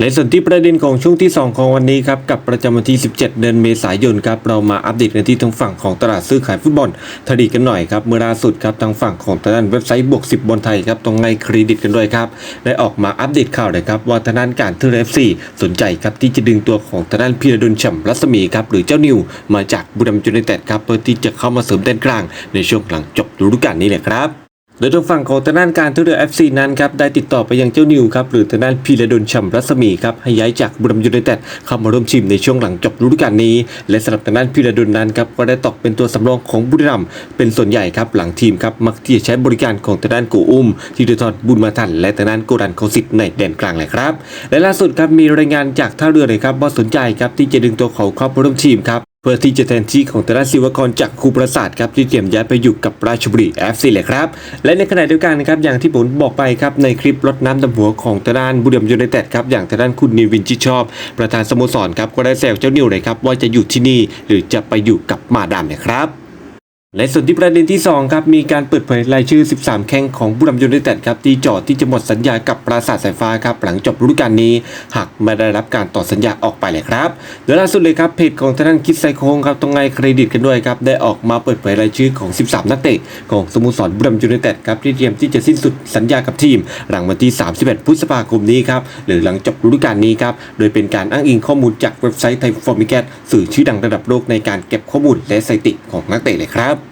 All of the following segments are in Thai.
ในส่วนที่ประเด็นของช่วงที่ 2 ของวันนี้ครับกับประจำวันที่ 17 เดือนเมษายนครับเรามาอัปเดตกันที่ทางฝั่งของตลาดซื้อขายฟุตบอลทดีกันหน่อยครับเมื่อล่าสุดครับทางฝั่งของทางด้านเว็บไซต์บวก 10 บอลไทยครับตรงในเครดิตกันด้วยครับได้ออกมาอัปเดตข่าวเลยครับว่าทางด้านการทื่อเอฟซีสนใจครับที่จะดึงตัวของทางด้านพีระดลฉ่ำรัศมีครับหรือเจ้านิว มาจากบุรีรัมย์ยูไนเต็ดครับเพื่อที่จะเข้ามาเสริมแดนกลาง ในช่วงหลังจบฤดูกาลนี้แหละครับ โดยทางฝั่งของทางด้านการท่าเรือ FC นั้นครับได้ติดต่อไปยังเจ้านิวครับหรือทางด้านพีระดลฉ่ำรัศมีครับให้ย้ายจากบุรีรัมย์ยูไนเต็ดเข้ามาร่วมทีมในช่วงหลังจบฤดูกาลนี้ และสำหรับทางด้านพีระดลนั้นครับก็ได้ตกเป็นตัวสำรองของบุรีรัมย์เป็นส่วนใหญ่ครับหลังทีมครับมักที่จะใช้บริการของทางด้านกูอุ้มธีรทรบุญมาทัน และทางด้านโกดันโคสิตในแดนกลางเลยครับและล่าสุดครับมีรายงานจากท่าเรือเลยครับว่าสนใจครับที่จะดึงตัวเขาเข้ามาร่วมทีมครับ เพื่อที่จะแทนที่ของตราศิวกรจากครูประสาทครับที่เตรียมย้ายไปอยู่กับราชบุรีแอฟซีเลยครับและในขณะเดียวกันนะครับอย่างที่ผมบอกไปครับในคลิปรดน้ำดำหัวของทางด้านบุรีรัมยูไนเต็ดครับอย่างทางด้านคุณนิวินชิชอบ ประธานสโมสรครับก็ได้แซวเจ้านิวเลยครับว่าจะอยู่ที่นี่หรือจะไปอยู่กับมาดามนะครับ และส่วนที่ประเด็นที่ 2 ครับ มีการเปิดเผยรายชื่อ 13 แข้งของบุรีรัมย์ยูไนเต็ดครับที่จอดที่จะหมดสัญญากับปราสาทสายฟ้าครับหลังจบฤดูกาลนี้ หากไม่ได้รับการต่อสัญญาออกไปเลยครับโดยล่าสุดเลยครับเพจของทางด้านคิดไซโคงครับตรงไงเครดิตกันด้วยครับได้ออกมาเปิดเผยรายชื่อของ 13 นักเตะของสโมสรบุรีรัมย์ยูไนเต็ดครับที่เตรียมที่จะสิ้นสุดสัญญากับทีม หลังวันที่ 31 พฤษภาคมนี้ครับหรือหลังจบฤดูกาลนี้ครับโดยเป็นการอ้างอิงข้อมูลจากเว็บไซต์ไทยฟอร์มิแกตสื่อชื่อดังระดับโลกในการเก็บข้อมูลและสถิติของนักเตะเลยครับ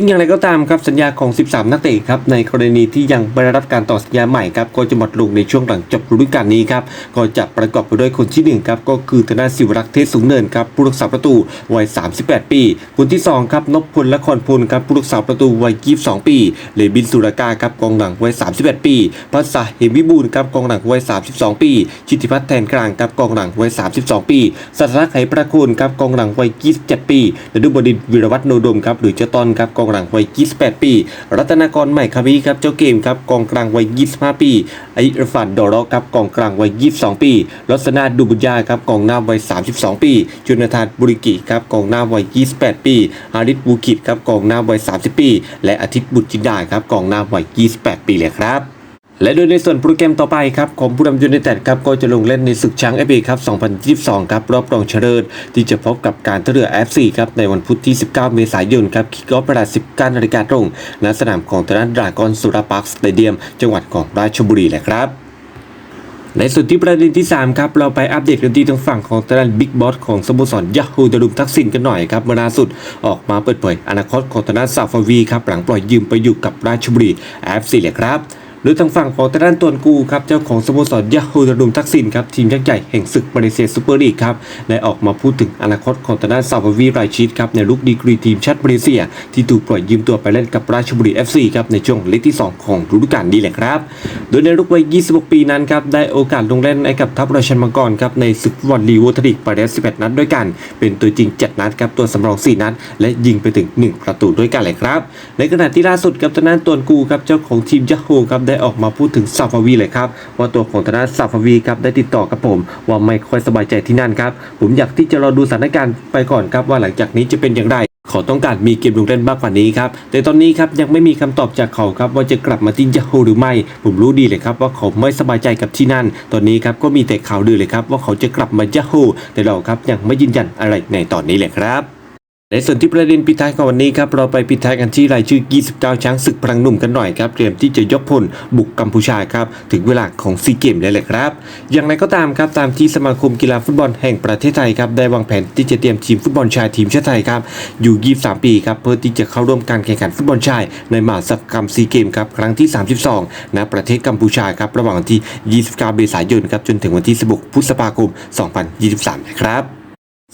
ซึ่งอย่างไรก็ตามครับสัญญาของ 13 นักเตะครับในกรณีที่ยังไม่ได้รับการต่อสัญญาใหม่ครับก็จะหมดลงในช่วงหลังจบฤดูกาลนี้ครับก็จะประกอบไปด้วยคนที่1ครับก็คือธนาศิวรักษ์เทศสูงเนินครับผู้รักษาประตูวัย 38 ปี คนที่2ครับนพพลละครพลครับผู้รักษาประตูวัย 22 ปีเลบินสุรากาครับกองหลังวัย 31 ปีภาษาเหมวิบูลครับกองหลังวัย 32 ปี ชิติพัฒน์แทนกลางครับกองหลังวัย 32 ปีสัตลักไหประคุณครับกองหลังวัย 27 ปีและดุบดินวิรวัฒน์โนดมครับหรือเจ้าต้นครับกองหลังวัย 28 ปี รัตนากรใหม่คาวีครับเจ้าเกมครับกองกลางวัย 25 ปีอิรฟันดอร์ครับกองกลางวัย 22 ปีลัษณาดูบุญญาครับกองหน้าวัย 32 ปีจุนทานบุริกิครับกองหน้าวัย 28 ปีอาริสบูกิตครับกองหน้าวัย 30 ปี และอาทิตย์บุตรจินดาครับกองหน้าวัย 28 ปีเลยครับ และโดยในส่วนโปรแกรมต่อไปครับของบุรีรัมยูไนเต็ดครับก็จะลงเล่นในศึกช้างเอฟเอครับ 2022 ครับรอบรองชนะเลิศที่จะพบกับการท่าเรือ FC ครับในวันพุธที่ 19 เมษายนครับคิกออฟเวลา19นาฬิกาตรงณสนามของทางด้านดรากอนสุราพาร์คสเตเดียม จังหวัดของราชบุรีแหละครับในส่วนที่ประเด็นที่ 3 ครับ เราไปอัปเดตกันที่ทางฝั่งของทางด้านบิ๊กบอสของสโมสรยาฮูดารุมทักษิณกันหน่อยครับเมื่อล่าสุดออกมาเปิดเผยอนาคตของทางด้านซาฟาวีครับหลังปล่อยยืมไปอยู่กับราชบุรี FC เลยครับ รือทางฝั่งของทางด้านตวนกูครับเจ้าของสโมสรยาฮูดารุมทักษิณครับทีมยักษ์ใหญ่แห่งศึกมาเลเซียซูเปอร์ลีกครับได้ออกมาพูดถึงอนาคตของทางด้านซาฟวีไรชิดครับในลูกดีกรีทีมชาติมาเลเซีย ที่ถูกปล่อยยืมตัวไปเล่นกับราชบุรี FC ครับในช่วงเล็กที่ 2 ของฤดูกาลนี้แหละครับ โดยในรุ่นวัย 26 ปีนั้นครับได้โอกาสลงเล่นให้กับทัพราชันมังกรครับในศึกฟุตบอลลีโวทริกไปแล้ว11 นัดด้วยกัน เป็นตัวจริง 7 นัดครับตัวสำรอง 4 นัด และยิงไปถึง 1 ประตูด้วยกันเลยครับ ในขณะที่ล่าสุดกับทางด้านตวนกูครับเจ้าของทีมยาโฮครับได้ออกมาพูดถึงซาฟาวีเลยครับว่าตัวของทางด้าซาฟาวีครับได้ติดต่อกับผม ว่าไม่ค่อยสบายใจที่นั่นครับ ผมอยากที่จะรอดูสถานการณ์ไปก่อนครับว่าหลังจากนี้จะเป็นอย่างไรขาต้องการมีเกมลงเล่นมากกว่านี้ครับ แต่ตอนนี้ครับยังไม่มีคำตอบจากเขาครับว่าจะกลับมาที่ยาฮูหรือไม่ ผมรู้ดีเลยครับว่าเขาไม่สบายใจกับที่นั่น ตอนนี้ครับก็มีแต่ข่าวดือเลยครับว่าเขาจะกลับมายาฮูแต่เราครับยังไม่ยืนยันอะไรในตอนนี้เลยครับ ในส่วนที่ประเด็นปิดท้ายของวันนี้ครับเราไปปิดท้ายกันที่รายชื่อ 29 ช้างศึกพลังหนุ่มกันหน่อยครับเตรียมที่จะยกพลบุกกัมพูชาครับถึงเวลาของซีเกมแล้วแหละครับ อย่างไรก็ตามครับตามที่สมาคมกีฬาฟุตบอลแห่งประเทศไทยครับได้วางแผนที่จะเตรียมทีมฟุตบอลชายทีมชาติไทยครับอยู่ 23 ปีครับเพื่อที่จะเข้าร่วมการแข่งขันฟุตบอลชายในมหาสกรรมซีเกมครับครั้งที่ 32 ณ ประเทศกัมพูชาครับระหว่างวันที่ 29 เมษายนครับจนถึงวันที่ 16 พฤษภาคม 2023 นะครับ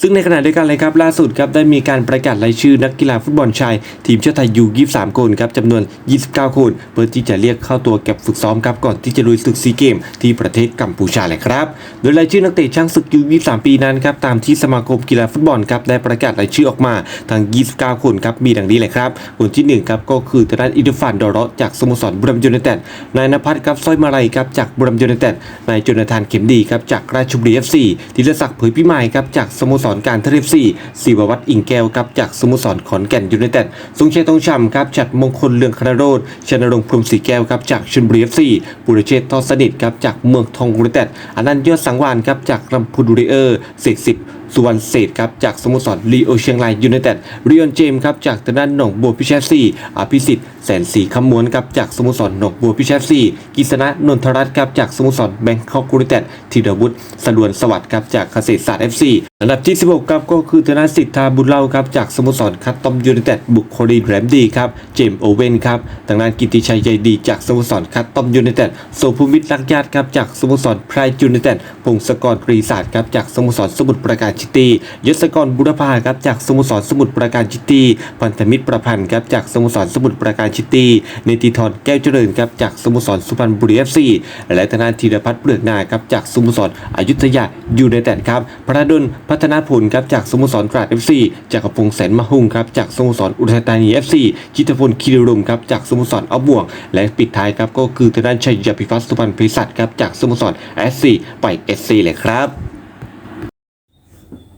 ซึ่งในขณะเดียวกันเลยครับล่าสุดครับได้มีการประกาศรายชื่อนักกีฬาฟุตบอลชาย ทีมชาติไทยยู23 คนครับจำนวน 29 คนเพื่อที่จะเรียกเข้าตัวเก็บฝึกซ้อมครับก่อนที่จะลุยศึกซีเกม ที่ประเทศกัมพูชาเลยครับ โดยรายชื่อนักเตะช่างศึกยู23 ปีนั้นครับตามที่สมาคมกีฬาฟุตบอลครับได้ประกาศรายชื่อออกมาทั้ง 29 คนครับมีดังนี้เลยครับคนที่หนึ่งครับก็คือทางด้านอิดฟานดอร์จากสโมสรบุรีรัมย์ยูไนเต็ดนายนภัสครับสร้อยมาลัยครับจากบุรีรัมย์ยูไนเต็ดนายจนาธานเข็มดีครับจากราชบุรีเอฟซีธีรศักดิ์เผยพิมายครับจากสโมสสรการท่าเรือเอฟซีศิววัตรอิงแก้วครับจากสโมสรขอนแก่นยูไนเต็ดทรงชัยตองฉ่ำครับจากมงคลเลืองคณโรดชนรงพรมสีแก้วครับจากชลบุรีเอฟซีปุรเชษทอสนิทครับจากเมืองทองยูไนเต็ดอนันต์ยอดสังวานครับจากลำพูนบุรีเออร์เสกสิบ สุวรรณเศษครับจากสโมสรลีโอเชียงรายยูไนเต็ดเรียนเจมส์ครับจากทางด้านหนองบัวพิเชษซีอภิสิทธิ์แสนสีคำมวนครับจากสโมสรหนองบัวพิเชษซีกิษณะนนทรัตน์ครับจากสโมสรแบงคอกยูไนเต็ดธีรวุฒิสดวนสวัสดิ์ครับจากเกษตรศาสตร์เอฟซีอันดับที่ 16ครับก็คือธนสิทธาบุญเล่าครับจากสโมสรคัตตอมยูไนเต็ดบุคคลีแรมดีครับเจมส์โอเว่นครับทางด้านกิติชัยใจดีจากสโมสรคัตตอมยูไนเต็ดโซภูมิตรลักญาติครับจากสโมสรไพรยูไนเต็ดพงศกรตรีศาสตร์ครับจากสโมสรสมุทรปราการิตียศกรบุรพาครับจากสโมสรสมุทรปราการชิตีพันธมิตรประพันธ์ครับจากสโมสรสมุทรปราการชิตีเนติธรแก้วเจริญครับจากสโมสรสุพรรณบุรีเอฟซีและธนาธีรพัฒน์เปลือกนาครับจากสโมสรอยุธยายูไนเต็ดครับพระดลพัฒนาผลครับจากสโมสรตราดเอฟซีจากกระพงษ์แสนมะฮุงครับจากสโมสรอุทัยธานีเอฟซีจิตรพลคีรีรุมครับจากสโมสรอับบวง และปิดท้ายครับก็คือทางด้านชัยยพิพัฒน์สุพรรณพิสัตครับจากสโมสรเอสซีไปเอสซีเลยครับ